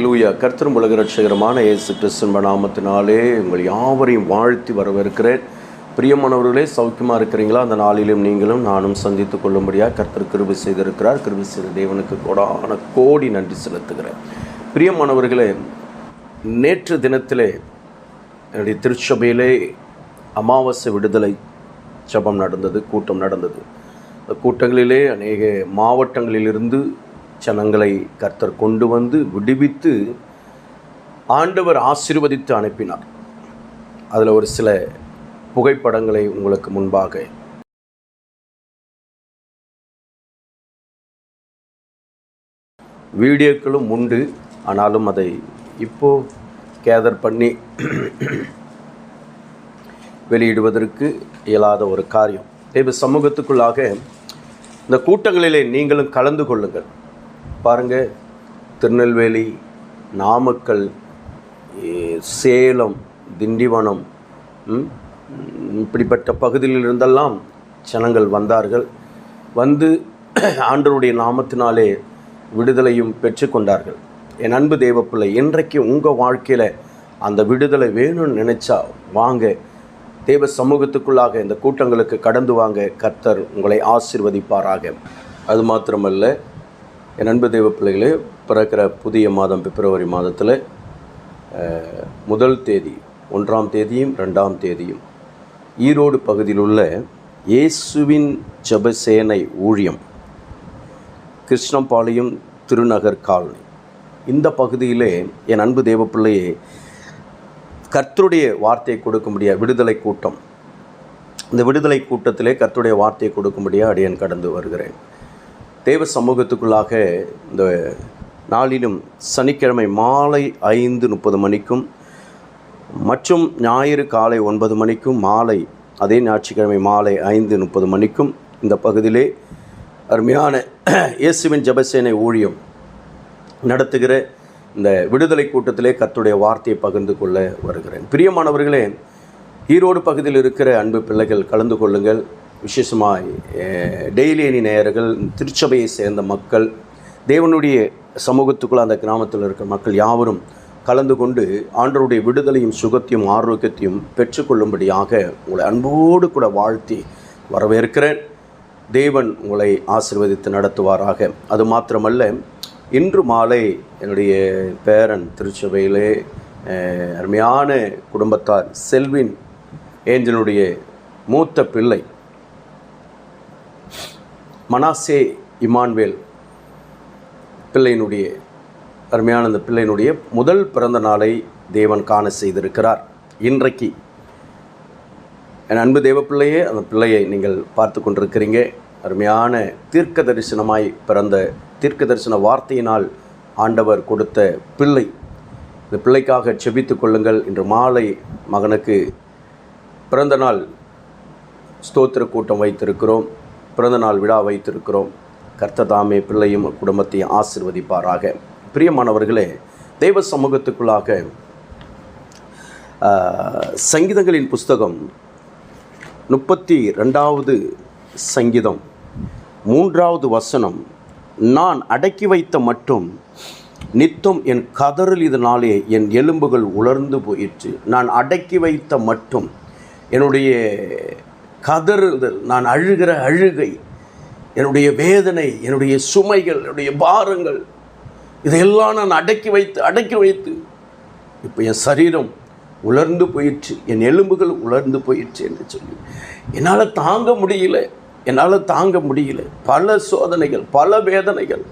ஹalleluya. கர்த்தரும் உலக ரட்சகரமான இயேசு கிறிஸ்துவின் நாமத்தினாலே உங்கள் யாவரையும் வாழ்த்தி வரவேற்கிறேன். பிரியமானவர்களே சௌக்கியமாக இருக்கிறீங்களா? அந்த நாளிலும் நீங்களும் நானும் சந்தித்து கொள்ளும்படியாக கர்த்தர் கிருபி செய்திருக்கிறார். கிருபி செய்த தேவனுக்கு கோடான கோடி நன்றி செலுத்துகிறேன். பிரியமானவர்களே நேற்று தினத்திலே என்னுடைய திருச்சபையிலே அமாவாசை விடுதலை ஜபம் நடந்தது கூட்டம் நடந்தது. கூட்டங்களிலே அநேக மாவட்டங்களிலிருந்து ஜனங்களை கர்த்தர் கொண்டு வந்து விடுவித்து ஆண்டவர் ஆசீர்வதித்து அனுப்பினார். அதில் ஒரு சில புகைப்படங்களை உங்களுக்கு முன்பாக வீடியோக்களும் உண்டு. ஆனாலும் அதை இப்போ கேதர் பண்ணி வெளியிடுவதற்கு இயலாத ஒரு காரியம். தேவ சமூகத்துக்குள்ளாக இந்த கூட்டங்களிலே நீங்களும் கலந்து கொள்ளுங்கள். பாருங்க திருநெல்வேலி நாமக்கல் சேலம் திண்டிவனம் இப்படிப்பட்ட பகுதியில் இருந்தெல்லாம் ஜனங்கள் வந்தார்கள். வந்து ஆண்டருடைய நாமத்தினாலே விடுதலையும் பெற்றுக்கொண்டார்கள் என் அன்பு தேவப்பிள்ளை இன்றைக்கு உங்கள் வாழ்க்கையில் அந்த விடுதலை வேணும்னு நினச்சா வாங்க. தேவ சமூகத்துக்குள்ளாக இந்த கூட்டங்களுக்கு கடந்து வாங்க. கர்த்தர் உங்களை ஆசீர்வதிப்பாராக. அது மாத்திரமல்ல என் அன்பு தெய்வ பிள்ளைகளே பிறக்கிற புதிய மாதம் பிப்ரவரி மாதத்தில் முதல் தேதி ஒன்றாம் தேதியும் ரெண்டாம் தேதியும் ஈரோடு பகுதியில் உள்ள இயேசுவின் ஜபசேனை ஊழியம் கிருஷ்ணம்பாளையம் திருநகர் காலனி. இந்த பகுதியிலே என் அன்பு தேவப்பிள்ளையே கர்த்தருடைய வார்த்தையை கொடுக்கும்படியா விடுதலை கூட்டம் இந்த விடுதலை கூட்டத்திலே கர்த்தருடைய வார்த்தையை கொடுக்கும்படியா அடியன் கடந்து வருகிறேன். தேவ சமூகத்துக்குள்ளாக இந்த நாளிலும் சனிக்கிழமை மாலை ஐந்து முப்பது மணிக்கும் மற்றும் ஞாயிறு காலை ஒன்பது மணிக்கும் மாலை அதே ஞாயிற்றுக்கிழமை மாலை ஐந்து முப்பது மணிக்கும் இந்த பகுதியிலே அருமையான இயேசுவின் ஜபசேனை ஊழியம் நடத்துகிற இந்த விடுதலை கூட்டத்திலே கத்துடைய வார்த்தையை பகிர்ந்து கொள்ள வருகிறேன். பிரியமானவர்களே ஈரோடு பகுதியில் இருக்கிற அன்பு பிள்ளைகள் கலந்து கொள்ளுங்கள். விசேஷமாக டெய்லி அணி நேயர்கள் திருச்சபையை சேர்ந்த மக்கள் தேவனுடைய சமூகத்துக்குள்ள அந்த கிராமத்தில் இருக்கிற மக்கள் யாவரும் கலந்து கொண்டு ஆண்டருடைய விடுதலையும் சுகத்தையும் ஆரோக்கியத்தையும் பெற்றுக்கொள்ளும்படியாக உங்களை அன்போடு கூட வாழ்த்தி வரவேற்கிறேன். தேவன் உங்களை ஆசீர்வதித்து நடத்துவாராக. அது மாத்திரமல்ல இன்று மாலை என்னுடைய பேரன் திருச்சபையிலே அருமையான குடும்பத்தார் செல்வின் ஏஞ்சலுடைய மூத்த பிள்ளை மனாசே இமான்வேல் பிள்ளையினுடைய அருமையான அந்த பிள்ளையினுடைய முதல் பிறந்த நாளை தேவன் காண செய்திருக்கிறார். இன்றைக்கு என் அன்பு தேவப்பிள்ளையே அந்த பிள்ளையை நீங்கள் பார்த்து கொண்டிருக்கிறீங்க. அருமையான தீர்க்க தரிசனமாய் பிறந்த தீர்க்க தரிசன வார்த்தையினால் ஆண்டவர் கொடுத்த பிள்ளை. இந்த பிள்ளைக்காக செபித்து கொள்ளுங்கள். இன்று மாலை மகனுக்கு பிறந்த நாள் ஸ்தோத்திர கூட்டம் வைத்திருக்கிறோம். பிறந்தநாள் விழா வைத்திருக்கிறோம். கர்த்ததாமே பிள்ளையும் குடும்பத்தையும் ஆசிர்வதிப்பாராக. பிரியமானவர்களே தெய்வ சமூகத்துக்குள்ளாக சங்கீதங்களின் புஸ்தகம் முப்பத்தி ரெண்டாவது சங்கீதம் மூன்றாவது வசனம் நான் அடக்கி வைத்த மட்டும் நித்தம் என் கதறல் இதனாலே என் எலும்புகள் உலர்ந்து போயிற்று. நான் அடக்கி வைத்த மட்டும் என்னுடைய கதறுதல் நான் அழுகிற அழுகை என்னுடைய வேதனை என்னுடைய சுமைகள் என்னுடைய பாரங்கள் இதையெல்லாம் நான் அடக்கி வைத்து அடக்கி வைத்து இப்போ என் சரீரம் உலர்ந்து போயிடுச்சு என் எலும்புகள் உலர்ந்து போயிற்று என்று சொல்லி. என்னால் தாங்க முடியல என்னால் தாங்க முடியல. பல சோதனைகள் பல வேதனைகள்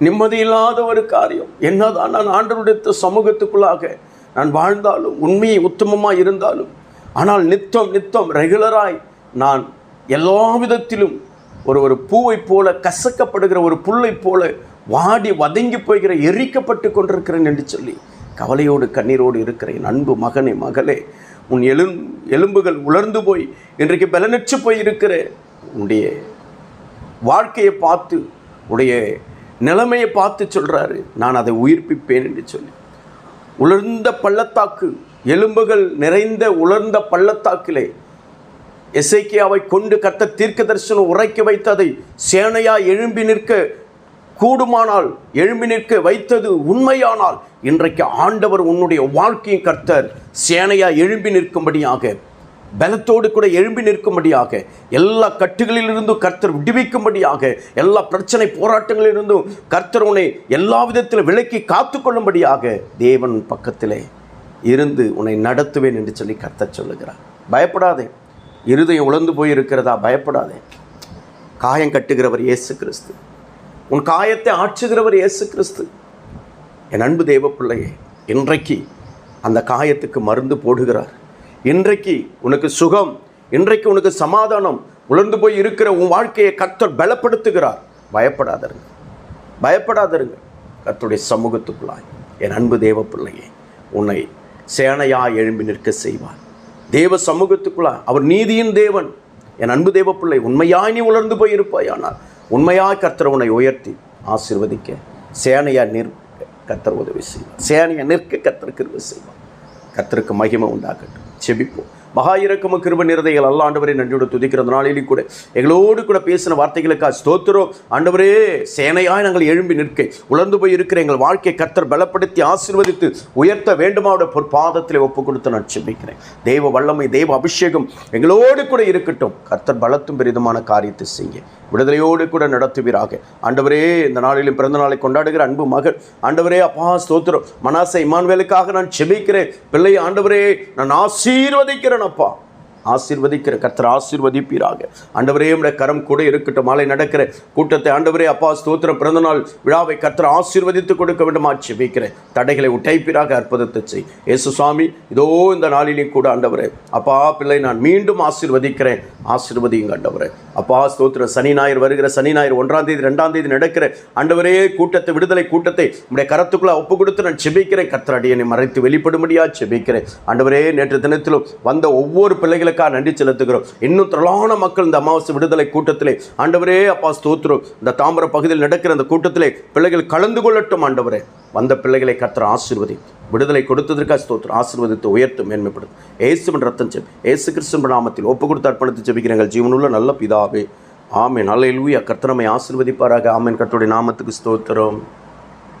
நிம்மதியில்லாத ஒரு காரியம். என்னதான் நான் ஆண்டவருடைய சமூகத்துக்குள்ளாக நான் வாழ்ந்தாலும் உண்மையை உத்தமமாக இருந்தாலும் ஆனால் நித்தம் நித்தம் ரெகுலராய் நான் எல்லா விதத்திலும் ஒரு ஒரு பூவை போல கசக்கப்படுகிற ஒரு புல்லை போல வாடி வதங்கி போகிற எரிக்கப்பட்டு கொண்டிருக்கிறேன் என்று சொல்லி கவலையோடு கண்ணீரோடு இருக்கிற என் அன்பு மகனே மகளே உன் எலும் எலும்புகள் உலர்ந்து போய் இன்றைக்கு பலனற்று போய் இருக்கிற உன்னுடைய வாழ்க்கையை பார்த்து உடைய நிலைமையை பார்த்து சொல்கிறாரு நான் அதை உயிர்ப்பிப்பேன் என்று சொல்லி. உலர்ந்த பள்ளத்தாக்கு எலும்புகள் நிறைந்த உலர்ந்த பள்ளத்தாக்கிலே இசைக்கியாவை கொண்டு கத்த தீர்க்க தரிசனம் உரைக்க வைத்து அதை சேனையா எழும்பி நிற்க கூடுமானால் எழும்பி நிற்க வைத்தது உண்மையானால் இன்றைக்கு ஆண்டவர் உன்னுடைய வாழ்க்கையின் கர்த்தர் சேனையா எழும்பி நிற்கும்படியாக பலத்தோடு கூட எழும்பி நிற்கும்படியாக எல்லா கட்டுகளிலிருந்தும் கர்த்தர் விடுவிக்கும்படியாக எல்லா பிரச்சனை போராட்டங்களிலிருந்தும் கர்த்தர் உன்னை எல்லா விதத்திலும் விலக்கி காத்துக்கொள்ளும்படியாக தேவன் பக்கத்திலே இருந்து உன்னை நடத்துவேன் என்று சொல்லி கர்த்தர் சொல்லுகிறார். பயப்படாதே. இருதயம் உழந்து போயிருக்கிறதா பயப்படாதே. காயம் கட்டுகிறவர் இயேசு கிறிஸ்து. உன் காயத்தை ஆற்றுகிறவர் இயேசு கிறிஸ்து. என் அன்பு தேவ பிள்ளையே இன்றைக்கு அந்த காயத்துக்கு மருந்து போடுகிறார். இன்றைக்கு உனக்கு சுகம் இன்றைக்கு உனக்கு சமாதானம் உலர்ந்து போய் இருக்கிற உன் வாழ்க்கையை கர்த்தர் பலப்படுத்துகிறார். பயப்படாதருங்க. பயப்படாதருங்க. கத்துடைய சமூகத்துக்குள்ளாய். என் அன்பு தேவ பிள்ளையே உன்னை சேனையா எழும்பி நிற்க செய்வார். தேவ சமூகத்துக்குள்ளா அவர் நீதியின் தேவன். என் அன்பு தேவ பிள்ளை உண்மையாய் நீ உலர்ந்து போய் இருப்பாயானால் உண்மையாய் கர்த்தர் உன்னை உயர்த்தி ஆசிர்வதிக்க. சேனையா நிற்க கத்தர் உதவி செய்வார். சேனையா நிற்க கத்தருக்கு உதவி செய்வார். கத்தருக்கு மகிமை உண்டாகட்டும். செபிப்போம். மகா இறக்கம கிருப நிறதைகள் அல்ல ஆண்டவரே நன்றியோடு துதிக்கிற நாளிலும் கூட எங்களோடு கூட பேசின வார்த்தைகளுக்காக ஸ்தோத்திரம். ஆண்டவரே சேனையாய் நாங்கள் எழும்பி நிற்க. உலர்ந்து போய் இருக்கிற எங்கள் வாழ்க்கையை கர்த்தர் பலப்படுத்தி ஆசீர்வதித்து உயர்த்த வேண்டுமாவோட பொற்பாதத்தில் ஒப்பு கொடுத்து நான் செபிக்கிறேன். தெய்வ வல்லமை தெய்வ அபிஷேகம் எங்களோடு கூட இருக்கட்டும். கர்த்தர் பலத்தும் பெரிதுமான காரியத்தை செய்ய. விடுதலையோடு கூட நடத்துவீராக. ஆண்டவரே இந்த நாளிலும் பிறந்த நாளை கொண்டாடுகிற அன்பு மகள் ஆண்டவரே அப்பா ஸ்தோத்திரம். மனாசை இமான்வேலுக்காக நான் செபிக்கிறேன். பிள்ளை ஆண்டவரே நான் ஆசீர்வதிக்கிறேன் அப்பா ஆசீர்வதிக்கிற கர்த்தர் ஆசீர்வதிப்பீராக. ஆண்டவரே உடைய கரம் கூட இருக்கட்டும். மாலை நடக்கிற கூட்டத்தை ஆண்டவரே அப்பா ஸ்தோத்திர பிறந்தநாள் விழாவை கர்த்தர் ஆசீர்வதித்து கொடுக்க வேண்டுமா. செபிக்கிறேன் தடைகளை உடைப்பீராக அற்புதத்தை செய். இயேசு சுவாமி இதோ இந்த நாளிலும் கூட ஆண்டவரே அப்பா பிள்ளை நான் மீண்டும் ஆசீர்வதிக்கிறேன். ஆசீர்வதிங்க ஆண்டவரே. அப்பா ஸ்தோத்திர சனி ஞாயிறு வருகிற சனி ஞாயிறு ஒன்றாம் தேதி ரெண்டாம் தேதி நடக்கிற ஆண்டவரே கூட்டத்தை விடுதலை கூட்டத்தை உடைய கரத்துக்குள்ள ஒப்பு கொடுத்து நான் செபிக்கிறேன். கர்த்தர் அடியனை மறைத்து வெளிப்படும்படியா செபிக்கிறேன். ஆண்டவரே நேற்று தினத்திலும் வந்த ஒவ்வொரு பிள்ளைகளை பிள்ளைகளுக்காக நன்றி செலுத்துகிறோம். இன்னும் திரளான மக்கள் இந்த அமாவாசை விடுதலை கூட்டத்திலே ஆண்டவரே அப்பா ஸ்தோத்திரம். இந்த தாம்பர பகுதியில் நடக்கிற அந்த கூட்டத்திலே பிள்ளைகள் கலந்து கொள்ளட்டும் ஆண்டவரே. வந்த பிள்ளைகளை கர்த்தர் ஆசீர்வதி. விடுதலை கொடுத்ததற்காக ஸ்தோத்திரம். ஆசிர்வதித்து உயர்த்து மேன்மைப்படுத்தும். ஏசுவின் ரத்தம் செப் ஏசு கிறிஸ்துவின் நாமத்தில் ஒப்பு கொடுத்து அர்ப்பணித்து ஜெபிக்கிறீர்கள். ஜீவனுள்ள நல்ல பிதாவே. ஆமென். நல்ல லூயா கர்த்தனமை ஆசிர்வதிப்பாராக. ஆமேன். கர்த்தருடைய நாமத்துக்கு ஸ்தோத்திரம்.